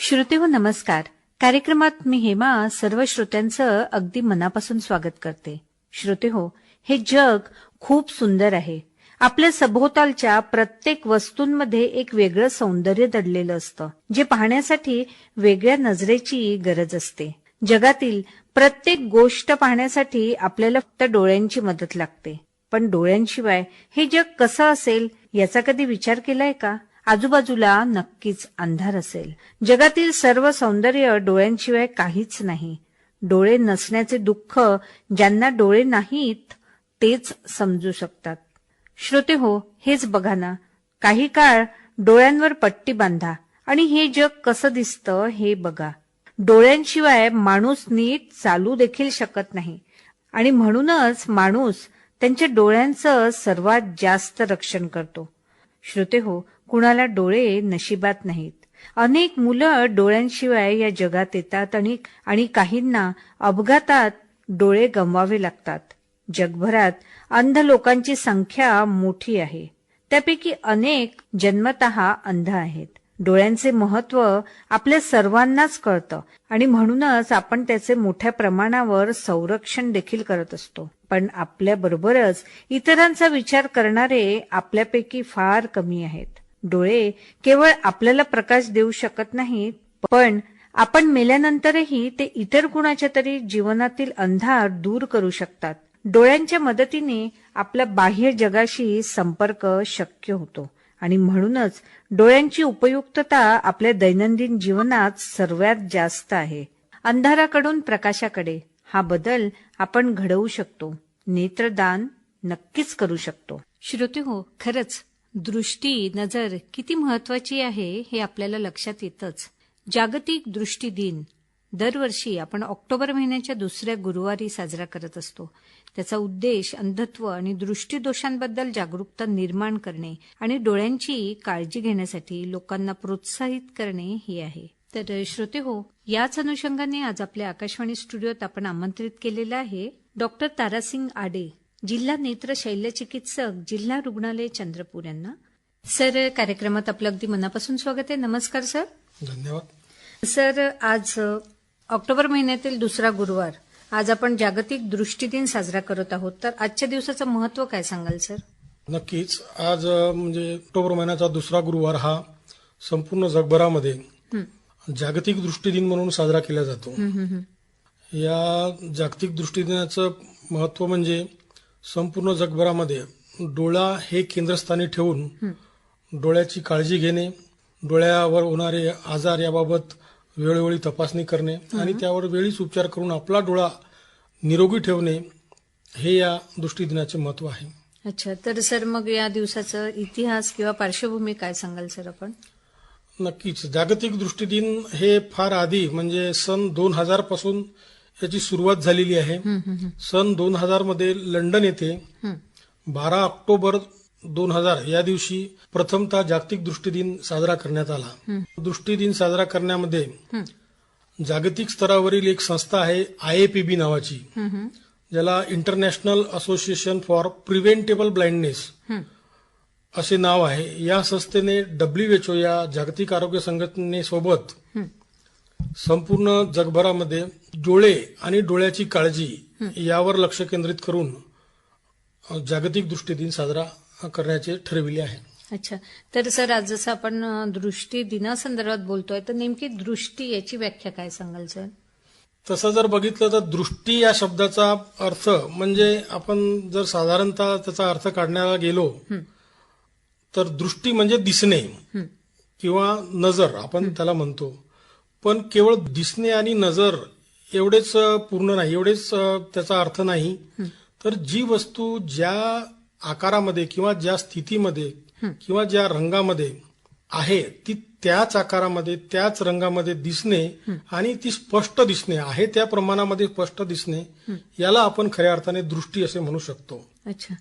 श्रोते हो नमस्कार. कार्यक्रमात मी हेमा सर्व श्रोत्यांचं अगदी मनापासून स्वागत करते. श्रोते हो हे जग खूप सुंदर आहे. आपल्या सभोवतालच्या प्रत्येक वस्तूंमध्ये एक वेगळं सौंदर्य दडलेलं असतं जे पाहण्यासाठी वेगळ्या नजरेची गरज असते. जगातील प्रत्येक गोष्ट पाहण्यासाठी आपल्याला फक्त डोळ्यांची मदत लागते. पण डोळ्यांशिवाय हे जग कसं असेल याचा कधी विचार केलाय का? आजूबाजूला नक्कीच अंधार असेल. जगातील सर्व सौंदर्य डोळ्यांशिवाय काहीच नाही. डोळे नसण्याचे दुःख ज्यांना डोळे नाहीत तेच समजू शकतात. श्रोते हो हेच बघा ना. काही काळ डोळ्यांवर पट्टी बांधा आणि हे जग कसं दिसतं हे बघा. डोळ्यांशिवाय माणूस नीट चालू देखील शकत नाही. आणि म्हणूनच माणूस त्यांच्या डोळ्यांचं सर्वात जास्त रक्षण करतो. श्रोते हो कुणाला डोळे नशिबात नाहीत. अनेक मुलं डोळ्यांशिवाय या जगात येतात आणि आणि काहींना अपघातात डोळे गमवावे लागतात. जगभरात अंध लोकांची संख्या मोठी आहे. त्यापैकी अनेक जन्मतः अंध आहेत. डोळ्यांचे महत्त्व आपल्या सर्वांनाच कळतं आणि म्हणूनच आपण त्याचे मोठ्या प्रमाणावर संरक्षण देखील करत असतो. पण आपल्याबरोबरच इतरांचा विचार करणारे आपल्यापैकी फार कमी आहेत. डोळे केवळ आपल्याला प्रकाश देऊ शकत नाहीत पण आपण मेल्यानंतरही ते इतर कुणाच्या तरी जीवनातील अंधार दूर करू शकतात. डोळ्यांच्या मदतीने आपल्या बाह्य जगाशी संपर्क शक्य होतो. आणि म्हणूनच डोळ्यांची उपयुक्तता आपल्या दैनंदिन जीवनात सर्वात जास्त आहे. अंधाराकडून प्रकाशाकडे हा बदल आपण घडवू शकतो. नेत्रदान नक्कीच करू शकतो. श्रोते हो खरंच दृष्टी नजर किती महत्वाची आहे हे आपल्याला लक्षात येतच. जागतिक दृष्टी दिन. दरवर्षी आपण ऑक्टोबर महिन्याच्या दुसऱ्या गुरुवारी साजरा करत असतो. त्याचा उद्देश अंधत्व आणि दृष्टीदोषांबद्दल जागरूकता निर्माण करणे आणि डोळ्यांची काळजी घेण्यासाठी लोकांना प्रोत्साहित करणे हे आहे. तर श्रोते हो याच अनुषंगाने आज आपल्या आकाशवाणी स्टुडिओत आपण आमंत्रित केलेलं आहे डॉक्टर तारासिंग आडे. जिल्हा नेत्र शैल्यचिकित्सक जिल्हा रुग्णालय चंद्रपूर यांना. सर कार्यक्रमात आपलं अगदी मनापासून स्वागत आहे. नमस्कार सर. धन्यवाद. सर आज ऑक्टोबर महिन्यातील दुसरा गुरुवार. आज आपण जागतिक दृष्टी दिन साजरा करत आहोत. तर आजच्या दिवसाचं महत्त्व काय सांगाल सर? नक्कीच. आज म्हणजे ऑक्टोबर महिन्याचा दुसरा गुरुवार हा संपूर्ण जगभरामध्ये जागतिक दृष्टी दिन म्हणून साजरा केला जातो. या जागतिक दृष्टी दिनाचं महत्त्व म्हणजे संपूर्ण जगभरामध्ये डोळा हे केंद्रस्थानी ठेवून डोळ्याची काळजी घेणे डोळ्यावर होणारे आजार याबाबत वेळोवेळी तपासणी करणे आणि त्यावर वेळीच उपचार करून आपला डोळा निरोगी ठेवणे हे या दृष्टी दिनाचे महत्त्व आहे. अच्छा तर सर मग या दिवसाचा इतिहास किंवा पार्श्वभूमी काय सांगाल सर आपण? नक्कीच. जागतिक दृष्टी दिन हे फार आधी म्हणजे सन दोन हजारपासून याची सुरुवात झालेली आहे. सन दोन हजारमध्ये लंडन येथे बारा ऑक्टोबर दोन हजार या दिवशी प्रथमतः जागतिक दृष्टी दिन साजरा करण्यात आला. दृष्टी दिन साजरा करण्यामध्ये जागतिक स्तरावरील एक संस्था आहे आय बी नावाची. ज्याला International Association for Preventable Blindness असे नाव आहे. या संस्थेने डब्ल्यूएचओ या जागतिक आरोग्य संघटनेसोबत संपूर्ण जगभरामध्ये डोळे आणि डोळ्याची काळजी यावर लक्ष केंद्रित करून जागतिक दृष्टी दिन साजरा करण्याचे ठरविले आहे. अच्छा. तर सर आज जसं आपण दृष्टी दिनासंदर्भात बोलतोय तर नेमकी दृष्टी याची व्याख्या काय सांगाल सर? तसं जर बघितलं तर दृष्टी या शब्दाचा अर्थ म्हणजे आपण जर साधारणतः त्याचा अर्थ काढण्याला गेलो तर दृष्टी म्हणजे दिसणे किंवा नजर आपण त्याला म्हणतो. पण केवळ दिसणे आणि नजर एवढेच पूर्ण नाही एवढेच त्याचा अर्थ नाही. तर जी वस्तू ज्या आकारामध्ये किंवा ज्या स्थितीमध्ये किंवा ज्या रंगामध्ये आहे ती त्याच आकारामध्ये त्याच रंगामध्ये दिसणे आणि ती स्पष्ट दिसणे आहे त्या प्रमाणामध्ये स्पष्ट दिसणे याला आपण खऱ्या अर्थाने दृष्टी असे म्हणू शकतो. अच्छा.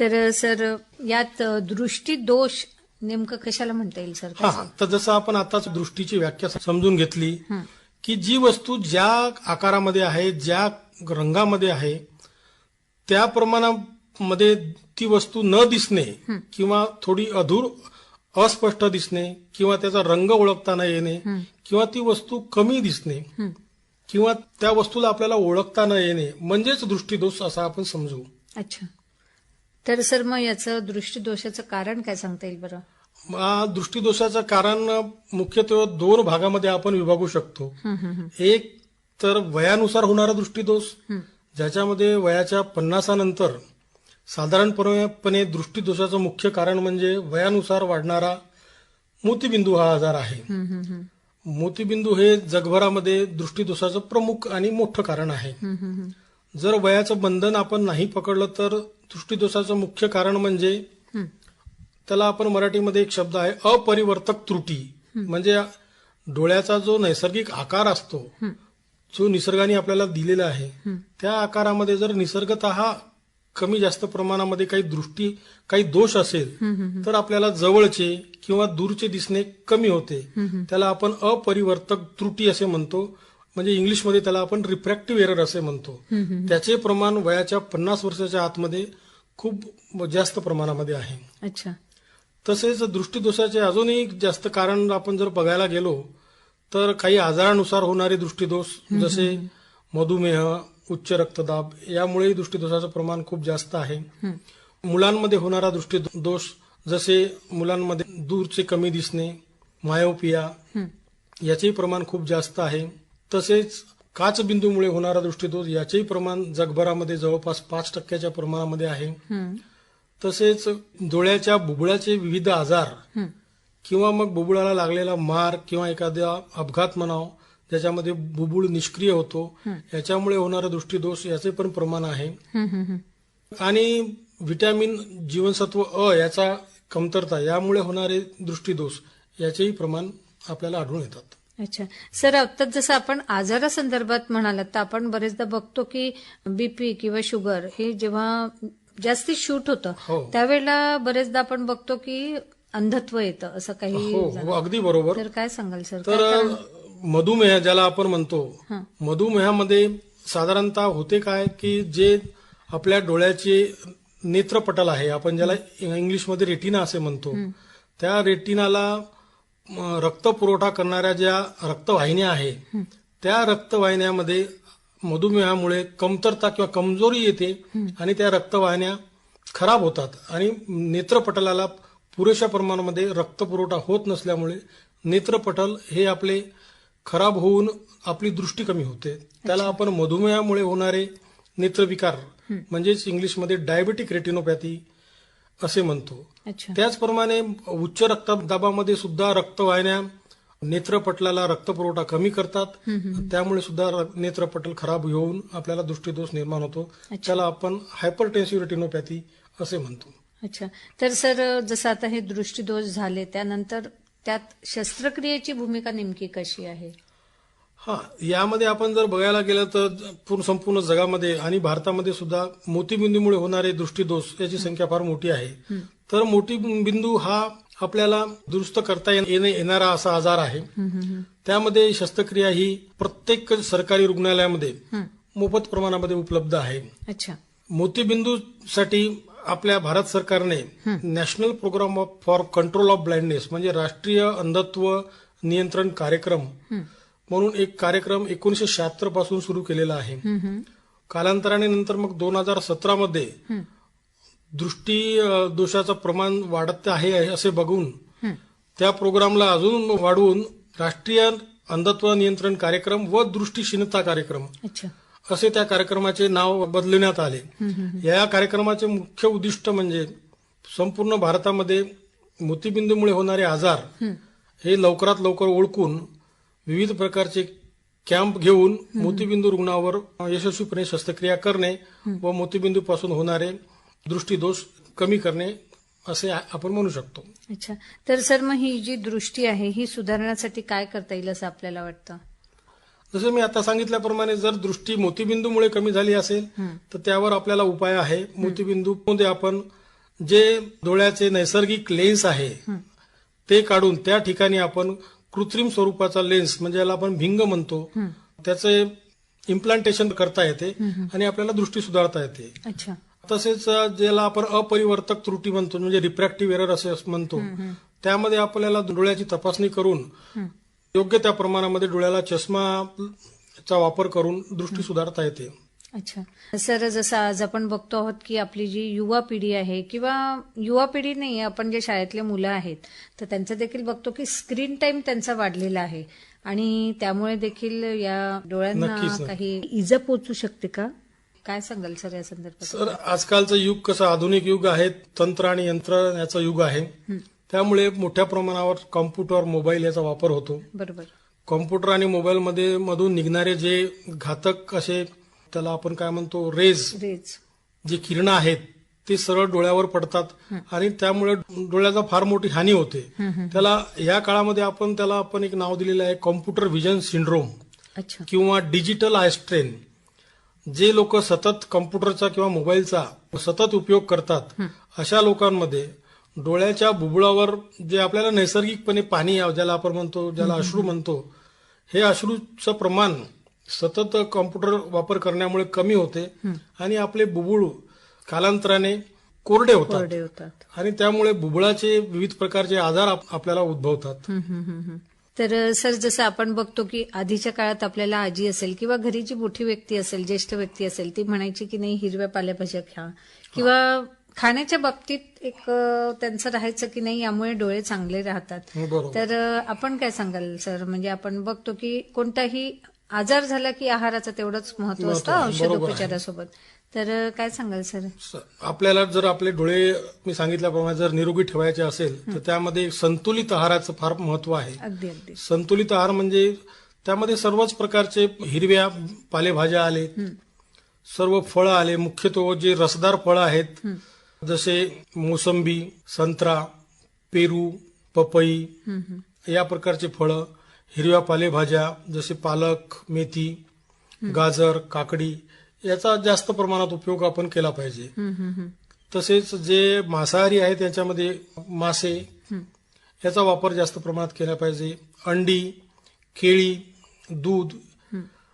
तर सर यात दृष्टी दोष नेमकं कशाला म्हणता येईल सर? हा तर जसं आपण आताच दृष्टीची व्याख्या समजून घेतली की जी वस्तू ज्या आकारामध्ये आहे ज्या रंगामध्ये आहे त्या प्रमाणामध्ये ती वस्तू न दिसणे किंवा थोडी अधूर अस्पष्ट दिसणे किंवा त्याचा रंग ओळखता न येणे किंवा ती वस्तू कमी दिसणे. किंवा त्या वस्तूला आपल्याला ओळखता न येणे म्हणजेच दृष्टीदोष असा आपण समजू. अच्छा. तर सर मग याचं दृष्टीदोषाचं कारण काय सांगता येईल बरं? दृष्टीदोषाचं कारण मुख्यत्वे दोन भागामध्ये आपण विभागू शकतो. एक तर वयानुसार होणारा दृष्टीदोष ज्याच्यामध्ये वयाच्या पन्नासानंतर साधारणपणे दृष्टीदोषाचं मुख्य कारण म्हणजे वयानुसार वाढणारा मोतीबिंदू हा आजार आहे. मोतीबिंदू हे जगभरामध्ये दृष्टीदोषाचं प्रमुख आणि मोठं कारण आहे. जर वयाचं बंधन आपण नाही पकडलं तर दृष्टीदोषाचं मुख्य कारण म्हणजे त्याला आपण मराठीमध्ये एक शब्द आहे अपरिवर्तक त्रुटी म्हणजे डोळ्याचा जो नैसर्गिक आकार असतो. जो निसर्गाने आपल्याला दिलेला आहे. त्या आकारामध्ये जर निसर्गत कमी जास्त प्रमाणामध्ये काही दृष्टी काही दोष असेल. तर आपल्याला जवळचे किंवा दूरचे दिसणे कमी होते. त्याला आपण अपरिवर्तक त्रुटी असे म्हणतो म्हणजे इंग्लिशमध्ये त्याला आपण रिफ्रॅक्टिव्ह एरर असे म्हणतो. त्याचे प्रमाण वयाच्या पन्नास वर्षाच्या आतमध्ये खूप जास्त प्रमाणामध्ये आहे अच्छा तसेच दृष्टीदोषाचे अजूनही जास्त कारण आपण जर बघायला गेलो तर काही आजारानुसार होणारे दृष्टीदोष जसे मधुमेह उच्च रक्तदाब यामुळेही दृष्टीदोषाचं प्रमाण खूप जास्त आहे. मुलांमध्ये होणारा दृष्टीदोष जसे मुलांमध्ये दूरचे कमी दिसणे मायोपिया याचेही प्रमाण खूप जास्त आहे. तसेच काचबिंदूमुळे होणारा दृष्टीदोष याचेही प्रमाण जगभरामध्ये जवळपास पाच टक्क्याच्या प्रमाणामध्ये आहे. तसेच डोळ्याच्या बुबुळाचे विविध आजार. किंवा मग बुबुळाला लागलेला मार किंवा एखादा अपघात म्हणाव ज्याच्यामध्ये बुबुळ निष्क्रिय होतो. याच्यामुळे होणारा दृष्टीदोष याचे पण प्रमाण आहे. आणि विटॅमिन जीवनसत्व अ याचा कमतरता यामुळे होणारे दृष्टीदोष याचेही प्रमाण आपल्याला आढळून येतात अच्छा सर आत्ताच जसं आपण आजारासंदर्भात म्हणालात तर आपण बरेचदा बघतो की बीपी किंवा शुगर हे जेव्हा जास्ती शूट होतं हो. त्यावेळेला बरेचदा आपण बघतो की अंधत्व येतं असं काही हो. हो अगदी बरोबर तर काय सांगाल सर तर? मधुमेह ज्याला आपण म्हणतो. मधुमेहामध्ये साधारणतः होते काय की जे आपल्या डोळ्याचे नेत्रपटल आहे आपण ज्याला इंग्लिशमध्ये रेटिना असे म्हणतो त्या रेटिनाला म, रक्तपुरवठा करणाऱ्या ज्या रक्तवाहिन्या आहे त्या रक्तवाहिन्यामध्ये मधुमेहामुळे कमतरता किंवा कमजोरी येते आणि त्या रक्तवाहिन्या खराब होतात. आणि नेत्रपटलाला पुरेशा प्रमाणामध्ये रक्तपुरवठा होत नसल्यामुळे नेत्रपटल हे आपले खराब होऊन आपली दृष्टी कमी होते. त्याला आपण मधुमेहामुळे होणारे नेत्रविकार म्हणजेच इंग्लिशमध्ये डायबेटिक रेटिनोपॅथी असे म्हणतो. त्याचप्रमाणे उच्च रक्तदाबामध्ये सुद्धा रक्तवाहिन्या नेत्रपटलाला रक्तपुरवठा कमी करतात. त्यामुळे सुद्धा नेत्रपटल खराब होऊन आपल्याला दृष्टीदोष निर्माण होतो. त्याला आपण हायपरटेन्सिव्ह रेटिनोपॅथी असे म्हणतो. अच्छा. तर सर जसं आता हे दृष्टीदोष झाले त्यानंतर त्यात शस्त्रक्रियेची भूमिका नेमकी कशी आहे? हा यामध्ये आपण जर बघायला गेलं तर पूर्ण संपूर्ण जगामध्ये आणि भारतामध्ये सुद्धा मोतीबिंदूमुळे होणारे दृष्टीदोष याची संख्या फार मोठी आहे. तर मोतीबिंदू हा आपल्याला दुरुस्त करता येणे येणारा असा आजार आहे. त्यामध्ये शस्त्रक्रिया ही प्रत्येक सरकारी रुग्णालयामध्ये. मोफत प्रमाणामध्ये उपलब्ध आहे अच्छा मोतीबिंदूसाठी आपल्या भारत सरकारने National Programme of for Control of Blindness म्हणजे राष्ट्रीय अंधत्व नियंत्रण कार्यक्रम. म्हणून एक कार्यक्रम एकोणीशे शहात्तरपासून सुरू केलेला आहे. कालांतराने नंतर मग दोन हजार सतरा मध्ये. दृष्टी दोषाचं प्रमाण वाढत आहे असे बघून. त्या प्रोग्रामला अजून वाढवून राष्ट्रीय अंधत्व नियंत्रण कार्यक्रम व दृष्टीशीनता कार्यक्रम असे त्या कार्यक्रमाचे नाव बदलण्यात आले. या कार्यक्रमाचे मुख्य उद्दिष्ट म्हणजे संपूर्ण भारतामध्ये मोतीबिंदूमुळे होणारे आजार हं. हे लवकरात लवकर ओळखून विविध प्रकारचे कॅम्प घेऊन मोतीबिंदू रुग्णावर यशस्वीपणे शस्त्रक्रिया करणे व मोतीबिंदूपासून होणारे दृष्टीदोष कमी करणे असे आपण म्हणू शकतो. अच्छा. तर सर मग ही जी दृष्टी आहे ही सुधारण्यासाठी काय करता येईल असं आपल्याला वाटतं? जसं मी आता सांगितल्याप्रमाणे जर दृष्टी मोतीबिंदूमुळे कमी झाली असेल. तर त्यावर आपल्याला उपाय आहे. मोतीबिंदू मध्ये आपण जे डोळ्याचे नैसर्गिक लेन्स आहे. ते काढून त्या ठिकाणी आपण कृत्रिम स्वरूपाचा लेन्स म्हणजे याला आपण भिंग म्हणतो. त्याचे इम्प्लांटेशन करता येते आणि आपल्याला दृष्टी सुधारता येते. अच्छा. तसेच ज्याला आपण अपरिवर्तक त्रुटी म्हणतो म्हणजे रिफ्रॅक्टिव्ह एरर असे म्हणतो त्यामध्ये आपल्याला डोळ्याची तपासणी करून योग्य त्या प्रमाणामध्ये डोळ्याला चष्माचा वापर करून दृष्टी सुधारता येते. अच्छा. सर जसं आज आपण बघतो आहोत की आपली जी युवा पिढी आहे किंवा युवा पिढी नाही आपण जे शाळेतले मुलं आहेत तर त्यांचं देखील बघतो की स्क्रीन टाइम त्यांचा वाढलेला आहे. आणि त्यामुळे देखील या डोळ्यांना. काही इजा पोचू शकते का? काय सांगाल सर या संदर्भात? सर आजकालचं युग कसं आधुनिक युग आहे तंत्र आणि यंत्र याचं युग आहे. त्यामुळे मोठ्या प्रमाणावर कॉम्प्युटर मोबाईल याचा वापर होतो. बरोबर. कॉम्प्युटर आणि मोबाईलमध्ये मधून निघणारे जे घातक असे त्याला आपण काय म्हणतो रेज रेज. जे किरणं आहेत ते सरळ डोळ्यावर पडतात आणि त्यामुळे डोळ्याचा फार मोठी हानी होते. त्याला या काळामध्ये आपण त्याला आपण एक नाव दिलेलं आहे कॉम्प्युटर व्हिजन सिंड्रोम. किंवा डिजिटल आय स्ट्रेन जे लोक सतत कॉम्प्युटरचा किंवा मोबाईलचा सतत उपयोग करतात अशा लोकांमध्ये डोळ्याच्या बुबुळावर जे आपल्याला नैसर्गिकपणे पाणी ज्याला आपण म्हणतो ज्याला अश्रू म्हणतो हे अश्रूचं प्रमाण सतत कॉम्प्युटर वापर करण्यामुळे कमी होते आणि आपले बुबुळ कालांतराने कोरडे होतात. आणि त्यामुळे बुबुळाचे विविध प्रकारचे आजार आप- आपल्याला उद्भवतात. तर सर जसं आपण बघतो की आधीच्या काळात आपल्याला आजी असेल किंवा घरी जी मोठी व्यक्ती असेल ज्येष्ठ व्यक्ती असेल ती म्हणायची की नाही हिरव्या पालेभाज्या खा. किंवा खाण्याच्या बाबतीत एक त्यांचं राहायचं की नाही यामुळे डोळे चांगले राहतात. बरोबर. तर आपण काय सांगाल सर? म्हणजे आपण बघतो की कोणताही आजार झाला की आहाराचं तेवढंच महत्त्व असतं बरोबर आहे. औषधोपचारासोबत तर काय सांगाल सर? स- आपल्याला जर आपले डोळे मी सांगितल्याप्रमाणे जर निरोगी ठेवायचे असेल तर त्यामध्ये संतुलित आहाराचं फार महत्त्व आहे. अगदी अगदी. संतुलित आहार म्हणजे त्यामध्ये सर्वच प्रकारचे हिरव्या पालेभाज्या आले सर्व फळं आले. मुख्यत्वे जे रसदार फळं आहेत जसे मोसंबी संत्रा पेरू पपई हम्म, हम्म. या प्रकारचे फळं हिरव्या पालेभाज्या जसे पालक मेथी गाजर काकडी याचा जास्त प्रमाणात उपयोग आपण केला पाहिजे. तसेच जे मांसाहारी आहेत त्याच्यामध्ये मासे. याचा वापर जास्त प्रमाणात केला पाहिजे. अंडी केळी दूध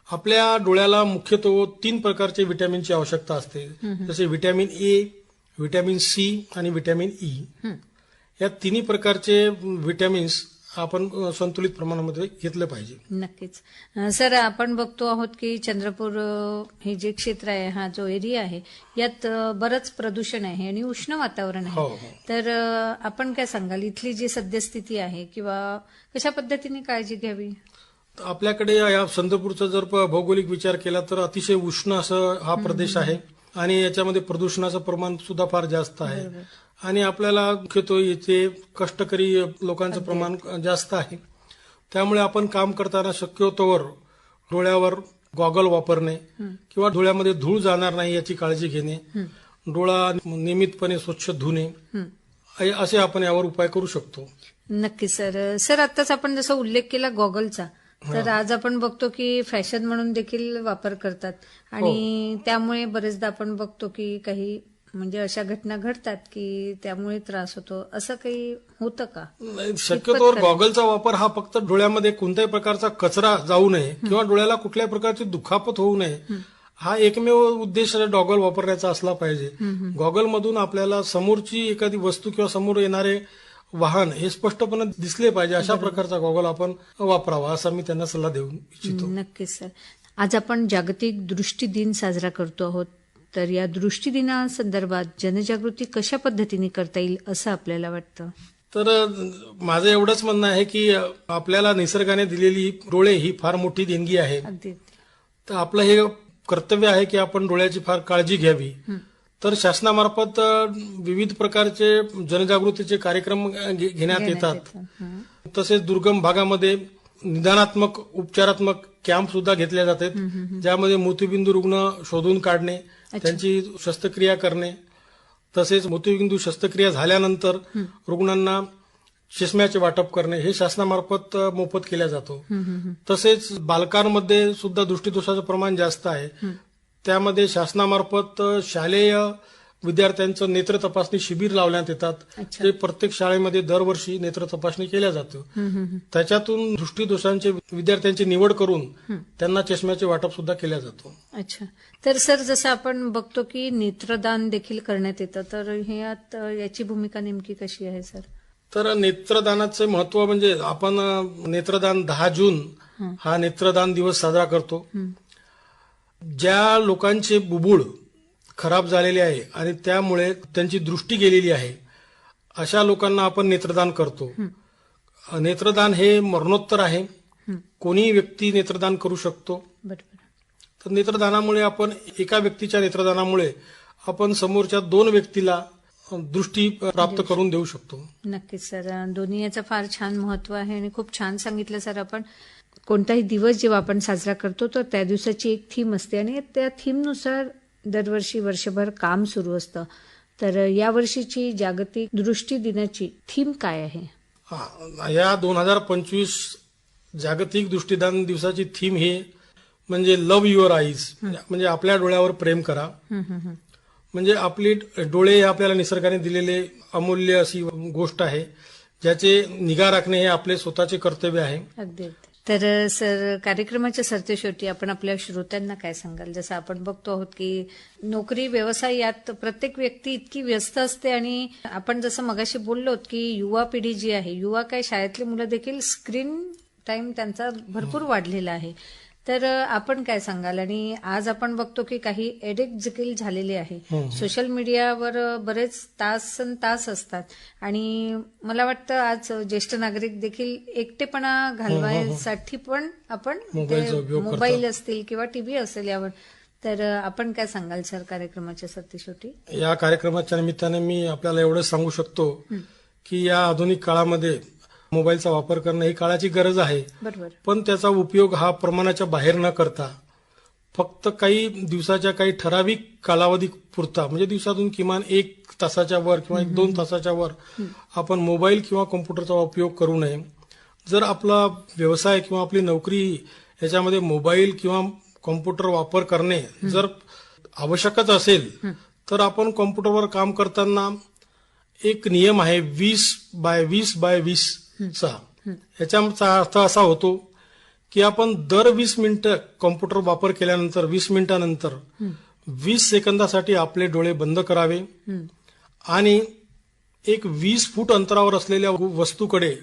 आपल्या डोळ्याला मुख्यत्वे तीन प्रकारचे विटॅमिनची आवश्यकता असते. जसे विटॅमिन ए विटॅमिन सी आणि विटॅमिन ई. या तिन्ही प्रकारचे विटॅमिन्स आपण संतुलित प्रमाणामध्ये घेतलं पाहिजे. नक्कीच. सर आपण बघतो आहोत की चंद्रपूर हे जे क्षेत्र आहे हा जो एरिया आहे यात बरंच प्रदूषण आहे आणि उष्ण वातावरण हो आहे. हो तर अं, आपण काय सांगाल? इथली जी सद्यस्थिती आहे किंवा कशा पद्धतीने काळजी घ्यावी? तर आपल्याकडे या चंद्रपूरचा जर भौगोलिक विचार केला तर अतिशय उष्ण असं हा प्रदेश आहे. आणि याच्यामध्ये प्रदूषणाचं प्रमाण सुद्धा फार जास्त आहे. आणि आपल्याला मुख्यत्वे येथे कष्टकरी लोकांचं प्रमाण जास्त आहे. त्यामुळे आपण काम करताना शक्यतोवर डोळ्यावर गॉगल वापरणे किंवा डोळ्यामध्ये धूळ जाणार नाही याची काळजी घेणे डोळा नियमितपणे स्वच्छ धुणे असे आपण यावर उपाय करू शकतो. नक्कीच सर. सर आताच आपण जसा उल्लेख केला गॉगलचा तर आज आपण बघतो की फॅशन म्हणून देखील वापर करतात. आणि त्यामुळे बरेचदा आपण बघतो की काही म्हणजे अशा घटना घडतात की त्यामुळे त्रास होतो. असं काही होतं का? नाही, शक्यतोवर गॉगलचा वापर हा फक्त डोळ्यामध्ये कोणत्याही प्रकारचा कचरा जाऊ नये किंवा डोळ्याला कुठल्याही प्रकारची दुखापत होऊ नये. हा. एकमेव उद्देश गॉगल वापरण्याचा असला पाहिजे. गॉगल मधून आपल्याला समोरची एखादी वस्तू किंवा समोर येणारे वाहन हे स्पष्टपणे दिसले पाहिजे. अशा प्रकारचा गॉगल आपण वापरावा असा मी त्यांना सल्ला देऊ इच्छितो. नक्कीच सर. आज आपण जागतिक दृष्टी दिन साजरा करतो आहोत. तर या दृष्टी दिनासंदर्भात जनजागृती कशा पद्धतीने करता येईल असं आपल्याला वाटतं? तर माझं एवढंच म्हणणं आहे की आपल्याला निसर्गाने दिलेली डोळे ही फार मोठी देणगी आहे. तर आपलं हे कर्तव्य आहे की आपण डोळ्याची फार काळजी घ्यावी. तर शासनामार्फत विविध प्रकारचे जनजागृतीचे कार्यक्रम घेण्यात येतात. तसेच दुर्गम भागामध्ये निदानात्मक उपचारात्मक कॅम्प सुद्धा घेतले जातात. ज्यामध्ये मोतीबिंदू रुग्ण शोधून काढणे त्यांची शस्त्रक्रिया करणे तसेच मोतीबिंदू शस्त्रक्रिया झाल्यानंतर रुग्णांना चष्म्याचे वाटप करणे हे शासनामार्फत मोफत केल्या जातो. तसेच बालकांमध्ये सुद्धा दृष्टीदोषाचं प्रमाण जास्त आहे. त्यामध्ये शासनामार्फत शालेय विद्यार्थ्यांचं नेत्र तपासणी शिबिर लावण्यात येतात. ते प्रत्येक शाळेमध्ये दरवर्षी नेत्र तपासणी केल्या जाते. त्याच्यातून दृष्टीदोषांचे विद्यार्थ्यांची निवड करून त्यांना चष्म्याचे वाटप सुद्धा केल्या जातो. अच्छा. तर सर जसं आपण बघतो की नेत्रदान देखील करण्यात येतं तर ह्यात याची भूमिका नेमकी कशी आहे सर? तर नेत्रदानाचे महत्त्व म्हणजे आपण नेत्रदान दहा जून हा. नेत्रदान दिवस साजरा करतो. ज्या लोकांचे बुबुळ खराब झालेले आहे आणि त्यामुळे त्यांची दृष्टी गेलेली आहे अशा लोकांना आपण नेत्रदान करतो. नेत्रदान हे मरणोत्तर आहे. कोणी व्यक्ती नेत्रदान करू शकतो. तर नेत्रदानामुळे आपण एका व्यक्तीच्या नेत्रदानामुळे आपण समोरच्या दोन व्यक्तीला दृष्टी प्राप्त करून देऊ शकतो. नक्कीच सर. दोन्ही याचं फार छान महत्त्व आहे आणि खूप छान सांगितलं सर आपण. कोणताही दिवस जेव्हा आपण साजरा करतो तर त्या दिवसाची एक थीम असते आणि त्या थीमनुसार दरवर्षी वर्षभर काम सुरू असतं. तर या वर्षीची जागतिक दृष्टी दिनाची थीम काय आहे? हा, या दोन हजार पंचवीस जागतिक दृष्टीदान दिवसाची थीम ही म्हणजे लव्ह युअर आईज. म्हणजे आपल्या डोळ्यावर प्रेम करा. म्हणजे आपले डोळे हे आपल्याला निसर्गाने दिलेले अमूल्य अशी गोष्ट आहे. ज्याचे निगा राखणे हे आपले स्वतःचे कर्तव्य आहे. तर सर कार्यक्रमाच्या सरतेशेवटी आपण आपल्या श्रोत्यांना काय सांगाल? जसं आपण बघतो आहोत की नोकरी व्यवसाय यात प्रत्येक व्यक्ती इतकी व्यस्त असते आणि आपण जसं मगाशी बोललो की युवा पिढी जी आहे युवा काय शाळेतली मुलं देखील स्क्रीन टाइम त्यांचा भरपूर वाढलेला आहे. तर आपण काय सांगाल? आणि आज आपण बघतो की काही एडिक्ट देखील झालेले आहे. सोशल मीडियावर बरेच तास तास असतात. आणि मला वाटतं आज ज्येष्ठ नागरिक देखील एकटेपणा घालवायसाठी पण आपण. मोबाईल असतील किंवा टीव्ही असेल यावर. तर आपण काय सांगाल सर कार्यक्रमाच्या सरतेशेवटी या कार्यक्रमाच्या निमित्ताने मी आपल्याला एवढं सांगू शकतो की या आधुनिक काळामध्ये मोबाईलचा वापर करणं ही काळाची गरज आहे. पण त्याचा उपयोग हा प्रमाणाच्या बाहेर न करता फक्त काही दिवसाच्या काही ठराविक कालावधी पुरता म्हणजे दिवसातून किमान एक तासाच्या वर किंवा एक दोन तासाच्या वर आपण मोबाईल किंवा कॉम्प्युटरचा उपयोग करू नये. जर आपला व्यवसाय किंवा आपली नोकरी याच्यामध्ये मोबाईल किंवा कॉम्प्युटर वापर करणे जर आवश्यकच असेल तर आपण कॉम्प्युटरवर काम करताना एक नियम आहे वीस बाय वीस बाय वीस. चा. याच्याचा अर्थ असा होतो की आपण दर वीस मिनिटं कॉम्प्युटर वापर केल्यानंतर वीस मिनिटानंतर वीस सेकंदासाठी आपले डोळे बंद करावे आणि एक वीस फूट अंतरावर असलेल्या वस्तूकडे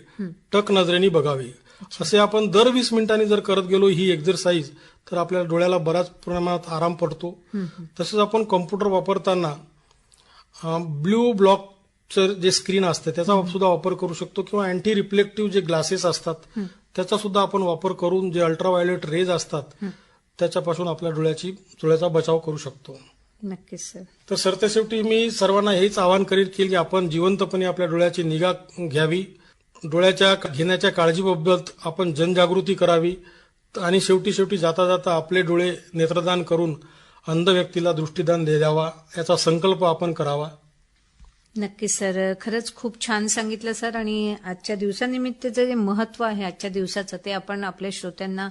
टक नजरेने बघावे. असे आपण दर वीस मिनिटांनी जर करत गेलो ही एक्झरसाइज तर आपल्या डोळ्याला बराच प्रमाणात आराम पडतो. तसंच आपण कॉम्प्युटर वापरताना ब्ल्यू ब्लॉकचं जे स्क्रीन असते त्याचा सुद्धा वापर करू शकतो. किंवा अँटी रिफ्लेक्टिव्ह जे ग्लासेस असतात त्याचा सुद्धा आपण वापर करून जे अल्ट्राव्हायोलेट रेज असतात त्याच्यापासून आपल्या डोळ्याची डोळ्याचा बचाव करू शकतो. नक्कीच सर. तर सरतेशेवटी मी सर्वांना हेच आवाहन करील की आपण जिवंतपणे आपल्या डोळ्याची निगा घ्यावी. डोळ्याच्या घेण्याच्या काळजीबाबत आपण जनजागृती करावी. आणि शेवटी शेवटी जाता जाता आपले डोळे नेत्रदान करून अंध व्यक्तीला दृष्टीदान द्यावा याचा संकल्प आपण करावा. नक्कीच सर. खरंच खूप छान सांगितलं सर. आणि आजच्या दिवसानिमित्तचं जे महत्त्व आहे आजच्या दिवसाचं ते आपण आपल्या श्रोत्यांना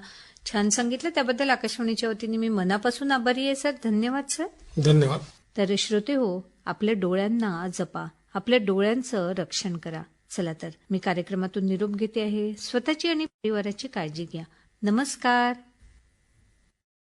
छान सांगितलं. त्याबद्दल आकाशवाणीच्या वतीने मी मनापासून आभारी आहे सर. धन्यवाद सर. धन्यवाद. तर श्रोते हो आपल्या डोळ्यांना जपा. आपल्या डोळ्यांचं रक्षण करा. चला तर मी कार्यक्रमातून निरोप घेते आहे. स्वतःची आणि परिवाराची काळजी घ्या. नमस्कार.